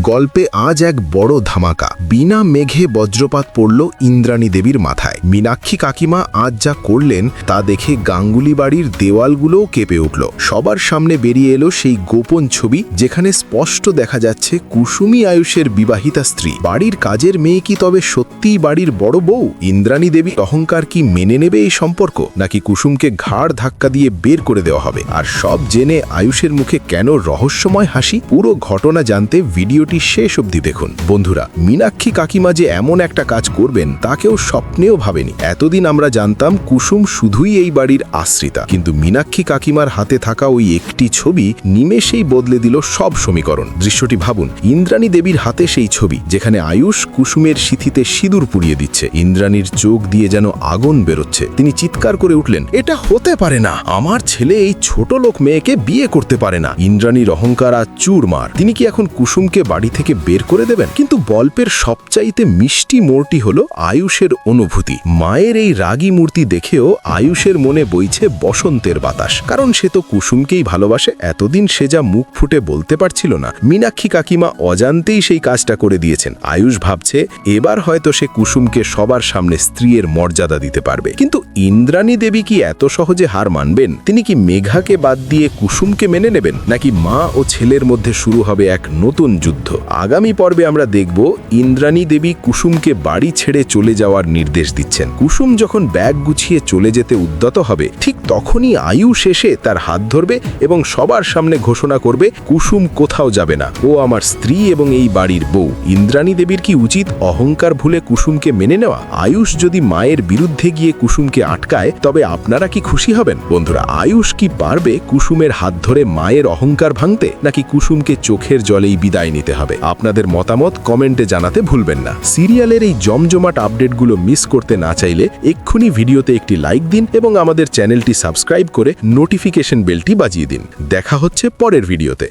গল্পে আজ এক বড় ধামাকা। বিনা মেঘে বজ্রপাত পড়ল ইন্দ্রাণী দেবীর মাথায়। মীনাক্ষী কাকিমা আজ যা করলেন, তা দেখে গাঙ্গুলি বাড়ির দেওয়ালগুলোও কেঁপে উঠল। সবার সামনে বেরিয়ে এলো সেই গোপন ছবি, যেখানে স্পষ্ট দেখা যাচ্ছে কুসুমি আয়ুষের বিবাহিতা স্ত্রী। বাড়ির কাজের মেয়ে কি তবে সত্যিই বাড়ির বড় বউ? ইন্দ্রাণী দেবী অহংকার কি মেনে নেবে এই সম্পর্ক? নাকি কুসুমকে ঘাড় ধাক্কা দিয়ে বের করে দেওয়া হবে? আর সব জেনে আয়ুষের মুখে কেন রহস্যময় হাসি? পুরো ঘটনা জানতে ভিডিওটি শেষ অবধি দেখুন। বন্ধুরা, মীনাক্ষী কাকিমা যে এমন একটা কাজ করবেন তা কেউ স্বপ্নেও ভাবেনি। এতদিন আমরা জানতাম কুসুম শুধুই এই বাড়ির আশ্রিতা। কিন্তু মীনাক্ষী কাকিমার হাতে থাকা ওই একটি ছবি নিমেষেই বদলে দিল সব সমীকরণ। দৃশ্যটি ভাবুন, ইন্দ্রাণী দেবীর হাতে সেই ছবি, যেখানে আয়ুষ কুসুমের সিথিতে সিঁদুর পুড়িয়ে দিচ্ছে। ইন্দ্রাণীর চোখ দিয়ে যেন আগুন বেরোচ্ছে। তিনি চিৎকার করে উঠলেন, এটা হতে পারে না। আমার ছেলে এই ছোট লোক মেয়েকে বিয়ে করতে পারে না। ইন্দ্রাণীর অহংকার আর চুরমার। তিনি কি এখন কুসুমকে বাড়ি থেকে বের করে দেবেন? কিন্তু গল্পের সবচাইতে মিষ্টি মোড়টি হলো আয়ুষের অনুভূতি। মায়ের এই রাগী মূর্তি দেখেও আয়ুষের মনে বইছে বসন্তের বাতাস। কারণ সে তো কুসুমকেই ভালোবাসে, এতদিন সে যা মুখ ফুটে বলতে পারছিল না। মীনাক্ষী কাকিমা অজান্তেই সেই কাজটা করে দিয়েছেন। আয়ুষ ভাবছে, এবার হয়তো সে কুসুমকে সবার সামনে স্ত্রীর মর্যাদা দিতে পারবে। কিন্তু ইন্দ্রাণী দেবী কি এত সহজে হার মানবেন? তিনি কি মেঘাকে বাদ দিয়ে কুসুমকে মেনে নেবেন? নাকি মা ও ছেলের মধ্যে শুরু হবে এক নতুন যুদ্ধ? আগামী পর্বে আমরা দেখব, ইন্দ্রাণী দেবী কুসুমকে বাড়ি ছেড়ে চলে যাওয়ার নির্দেশ দিচ্ছেন কুসুম যখন ব্যাগ গুছিয়ে চলে যেতে উদ্যত হবে, ঠিক তখনই আয়ুষ এসে তার হাত ধরবে এবং সবার সামনে ঘোষণা করবে, কুসুম কোথাও যাবে না। ও আমার স্ত্রী এবং এই বাড়ির বউ। ইন্দ্রাণী দেবীর কি উচিত অহংকার ভুলে কুসুমকে মেনে নেওয়া? আয়ুষ যদি মায়ের বিরুদ্ধে গিয়ে কুসুমকে আটকায়, তবে আপনারা কি খুশি হবেন? বন্ধুরা, আয়ুষ কি পারবে কুসুমের হাত ধরে মায়ের অহংকার ভাঙতে, নাকি কুসুমকে চোখের জলেই বিদায় নিতে হবে? আপনাদের মতামত কমেন্টে জানাতে ভুলবেন না। সিরিয়ালের এই জমজমাট আপডেটগুলো মিস করতে না চাইলে এক্ষুনি ভিডিওতে একটি লাইক দিন এবং আমাদের চ্যানেলটি সাবস্ক্রাইব করে নোটিফিকেশন বেলটি বাজিয়ে দিন। দেখা হচ্ছে পরের ভিডিওতে।